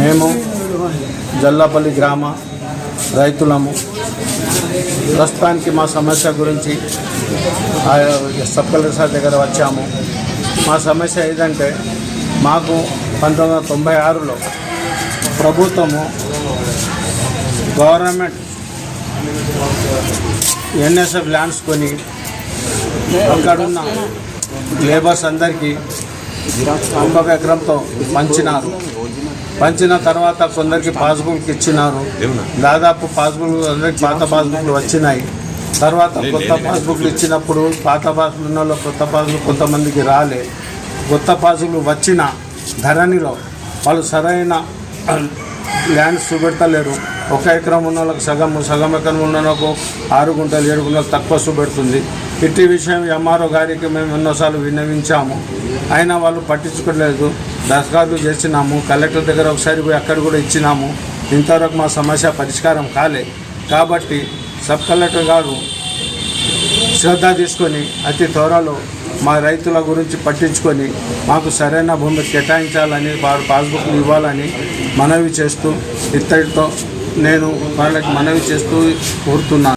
మేము జల్లాపల్లి గ్రామ రైతులము. ప్రస్తుతానికి మా సమస్య గురించి ఆ సబ్ కలెక్టర్ సార్ దగ్గర వచ్చాము. మా సమస్య ఏదంటే మాకు పంతొమ్మిది వందల తొంభై ఆరులో ప్రభుత్వము గవర్నమెంట్ ఎన్ఎస్ఎఫ్ ల్యాండ్స్ కొని అక్కడున్న లేబర్స్ అందరికీ ఒక్కొక్క ఎకరంతో పంచినారు. పంచిన తర్వాత కొందరికి పాస్బుక్ ఇచ్చినారు. దాదాపు పాస్బుక్ అందరికి పాత పాస్బుక్లు వచ్చినాయి. తర్వాత కొత్త పాస్బుక్లు ఇచ్చినప్పుడు పాత పాస్బుక్ ఉన్న వాళ్ళు కొత్త పాస్బుక్ కొంతమందికి రాలే. కొత్త పాస్బుక్లు వచ్చిన ధరణిలో వాళ్ళు సరైన ల్యాండ్స్ చూపెడతలేరు ఒక ఎకరం ఉన్న వాళ్ళకి సగం సగం ఎకరం ఉన్న వాళ్ళకు ఆరు గుంటలు ఏడు గుంటలు తక్కువ చూపెడుతుంది ఇట్టి విషయం ఎంఆర్ఓ గారికి మేము ఎన్నోసార్లు విన్నవించాము. అయినా వాళ్ళు పట్టించుకోలేదు. దరఖాస్తు చేసినాము. కలెక్టర్ దగ్గర ఒకసారి పోయి అక్కడ కూడా ఇచ్చినాము. ఇంతవరకు మా సమస్య పరిష్కారం కాలే. కాబట్టి సబ్ కలెక్టర్ గారు శ్రద్ధ తీసుకొని అతి త్వరలో మా రైతుల గురించి పట్టించుకొని మాకు సరైన భూమి కేటాయించాలని వారు పాస్బుక్లు ఇవ్వాలని మనవి చేస్తూ ఇత్తడితో నేను వాళ్ళకి మనవి చేస్తూ కోరుతున్నాను.